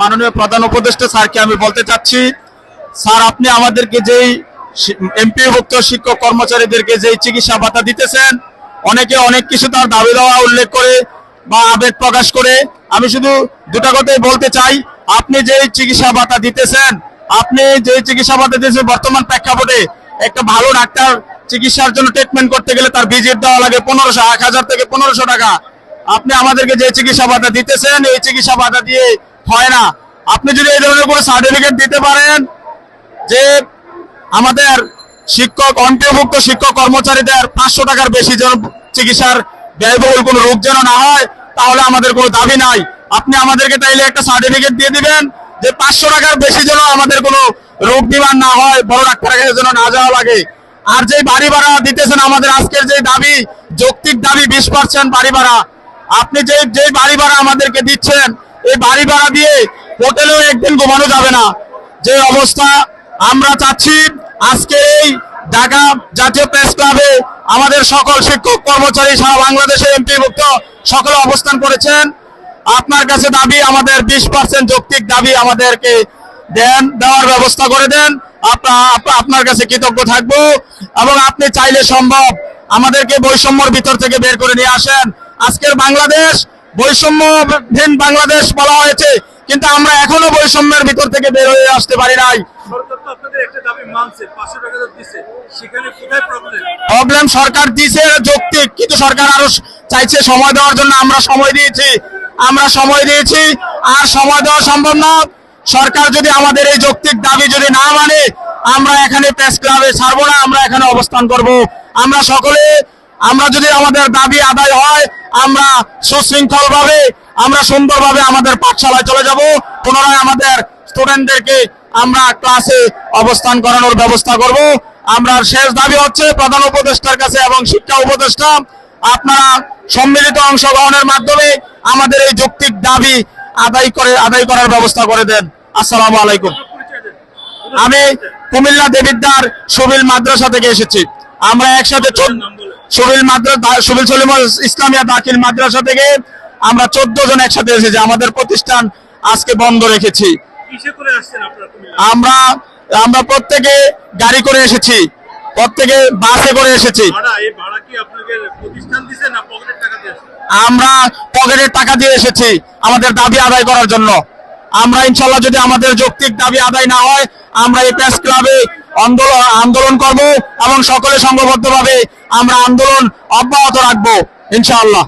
মাননীয় প্রধান উপদেষ্টা স্যারকে আমি বলতে চাচ্ছি, স্যার, আপনি আমাদেরকে যেই এমপিভুক্ত শিক্ষক কর্মচারীদেরকে যেই চিকিৎসা ভাতা দিতেছেন, অনেকে অনেক কিছু তার দাবি দেওয়া উল্লেখ করে বা আবেগ প্রকাশ করে। আমি শুধু দুটা কথাই বলতে চাই, আপনি যেই চিকিৎসা ভাতা দিতেছেন, আপনি যে চিকিৎসা ভাতা দিতেছেন বর্তমান প্রেক্ষাপটে একটা ভালো ডাক্তার চিকিৎসার জন্য ট্রিটমেন্ট করতে গেলে তার ভিজিট দেওয়া লাগে পনেরোশো, এক হাজার থেকে পনেরোশো টাকা। আপনি আমাদেরকে যে চিকিৎসা ভাতা দিতেছেন, এই চিকিৎসা ভাতা দিয়ে হয় না। আপনি যদি এই ধরনের কোনো সার্টিফিকেট দিতে পারেন যে আমাদের শিক্ষক, অন্তর্ভুক্ত শিক্ষক কর্মচারীদের পাঁচশো টাকার বেশি যেন চিকিৎসার ব্যয়বহুল কোনো রোগ যেন না হয়, তাহলে আমাদের কোনো দাবি নাই। আপনি আমাদেরকে তাইলে একটা সার্টিফিকেট দিয়ে দিবেন যে পাঁচশো টাকার বেশি যেন আমাদের কোনো রোগ বিমান না হয়, বড় ডাক্তারের কাছে যেন না যাওয়া লাগে। আর যে বাড়ি ভাড়া দিতেছেন, আমাদের আজকের যে দাবি, যৌক্তিক দাবি বিশ পার্সেন্ট বাড়ি ভাড়া। আপনি যে যে বাড়ি ভাড়া আমাদেরকে দিচ্ছেন এই বাড়ি ভাড়া দিয়ে হোটেলেও একদিন ঘুমানো যাবে না। যে অবস্থা আমরা চাচ্ছি, আজকে এই ঢাকা জাতীয় প্রেস ক্লাবে আমাদের সকল শিক্ষক, কর্মচারী সারা বাংলাদেশে এমপিভুক্ত সকলে অবস্থান করেছেন। আপনার কাছে দাবি, আমাদের বিশ পার্সেন্ট যৌক্তিক দাবি আমাদেরকে দেন, দেওয়ার ব্যবস্থা করে দেন। আপনা- আপনার কাছে কৃতজ্ঞ থাকব। এবং আপনি চাইলে সম্ভব আমাদেরকে বৈষম্যর ভিতর থেকে বের করে নিয়ে আসেন। আজকের বাংলাদেশ বৈষম্যহীন বাংলাদেশ বলা হয়েছে কিন্তু আমরা এখনও বৈষম্যের ভিতর থেকে বের হয়ে আসতে পারি নাই। প্রবলেম সরকার দিছে যৌক্তিক কিন্তু সরকার আরও চাইছে সময় দেওয়ার জন্য। আমরা সময় দিয়েছি আমরা সময় দিয়েছি আর সময় দেওয়া সম্ভব না। সরকার যদি আমাদের এই যৌক্তিক দাবি যদি না মানে আমরা এখানে প্রেস ক্লাবে ছাড়বো না আমরা এখানে অবস্থান করব। আমরা সকলে আমরা যদি আমাদের দাবি আদায় হয় আমরা সুশৃঙ্খল ভাবে আমরা সুন্দরভাবে আমাদের পাঠশালায় চলে যাব। পুনরায় আমাদের স্টুডেন্টদেরকে আমরা ক্লাসে অবস্থান করানোর ব্যবস্থা করব। আমরা শেষ দাবি হচ্ছে প্রধান উপদেষ্টার কাছে এবং শিক্ষা উপদেষ্টা, আপনারা সম্মিলিত অংশগ্রহণের মাধ্যমে আমাদের এই যৌক্তিক দাবি আদায় করে, আদায় করার ব্যবস্থা করে দেন। আসসালামু আলাইকুম। আমি কুমিল্লা দেবিদ্দার সুবিল মাদ্রাসা থেকে এসেছি। আমরা একসাথে সুবিল মাদ্রাসা সুবিল সলিম ইসলামিয়া দাখিল মাদ্রাসা থেকে আমরা চোদ্দ জন একসাথে এসেছি। আমাদের প্রতিষ্ঠান আজকে বন্ধ রেখেছি। কিসে করে আসছেন আপনারা আমরা আমরা প্রত্যেকে গাড়ি করে এসেছি। প্রত্যেকে বাসে করে এসেছি? আমরা পকেটের টাকা দিয়ে এসেছি আমাদের দাবি আদায় করার জন্য। আমরা ইনশাল্লাহ যদি আমাদের যৌক্তিক দাবি আদায় না হয় আমরা এই প্রেস ক্লাবে আন্দোলন আন্দোলন করব এবং সকলে সংঘবদ্ধভাবে আমরা আন্দোলন অব্যাহত রাখব ইনশাআল্লাহ।